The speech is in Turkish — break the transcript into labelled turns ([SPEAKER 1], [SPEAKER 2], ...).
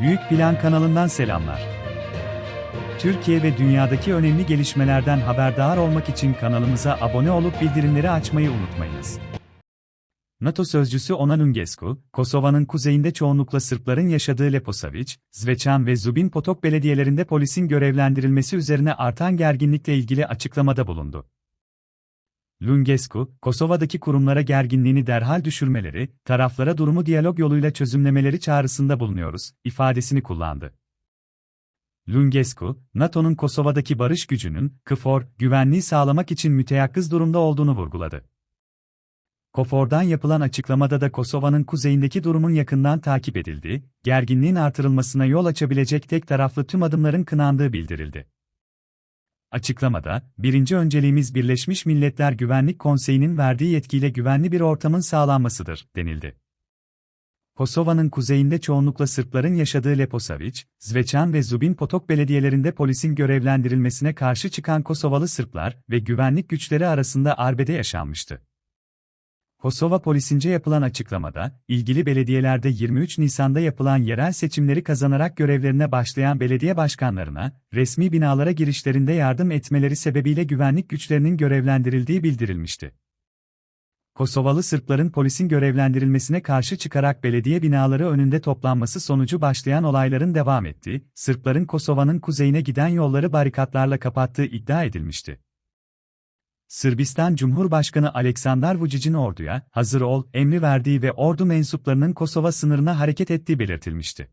[SPEAKER 1] Büyük Plan kanalından selamlar. Türkiye ve dünyadaki önemli gelişmelerden haberdar olmak için kanalımıza abone olup bildirimleri açmayı unutmayınız. NATO sözcüsü Ona Lungescu, Kosova'nın kuzeyinde çoğunlukla Sırpların yaşadığı Leposavić, Zvečan ve Zubin Potok belediyelerinde polisin görevlendirilmesi üzerine artan gerginlikle ilgili açıklamada bulundu. Lungescu, Kosova'daki kurumlara gerginliğini derhal düşürmeleri, taraflara durumu diyalog yoluyla çözümlemeleri çağrısında bulunuyoruz, ifadesini kullandı. Lungescu, NATO'nun Kosova'daki barış gücünün, KFOR, güvenliği sağlamak için müteyakkız durumda olduğunu vurguladı. KFOR'dan yapılan açıklamada da Kosova'nın kuzeyindeki durumun yakından takip edildiği, gerginliğin artırılmasına yol açabilecek tek taraflı tüm adımların kınandığı bildirildi. Açıklamada, birinci önceliğimiz Birleşmiş Milletler Güvenlik Konseyi'nin verdiği yetkiyle güvenli bir ortamın sağlanmasıdır, denildi. Kosova'nın kuzeyinde çoğunlukla Sırpların yaşadığı Leposavić, Zvečan ve Zubin Potok belediyelerinde polisin görevlendirilmesine karşı çıkan Kosovalı Sırplar ve güvenlik güçleri arasında arbede yaşanmıştı. Kosova polisince yapılan açıklamada, ilgili belediyelerde 23 Nisan'da yapılan yerel seçimleri kazanarak görevlerine başlayan belediye başkanlarına, resmi binalara girişlerinde yardım etmeleri sebebiyle güvenlik güçlerinin görevlendirildiği bildirilmişti. Kosovalı Sırpların polisin görevlendirilmesine karşı çıkarak belediye binaları önünde toplanması sonucu başlayan olayların devam ettiği, Sırpların Kosova'nın kuzeyine giden yolları barikatlarla kapattığı iddia edilmişti. Sırbistan Cumhurbaşkanı Aleksandar Vučić'in orduya, hazır ol, emri verdiği ve ordu mensuplarının Kosova sınırına hareket ettiği belirtilmişti.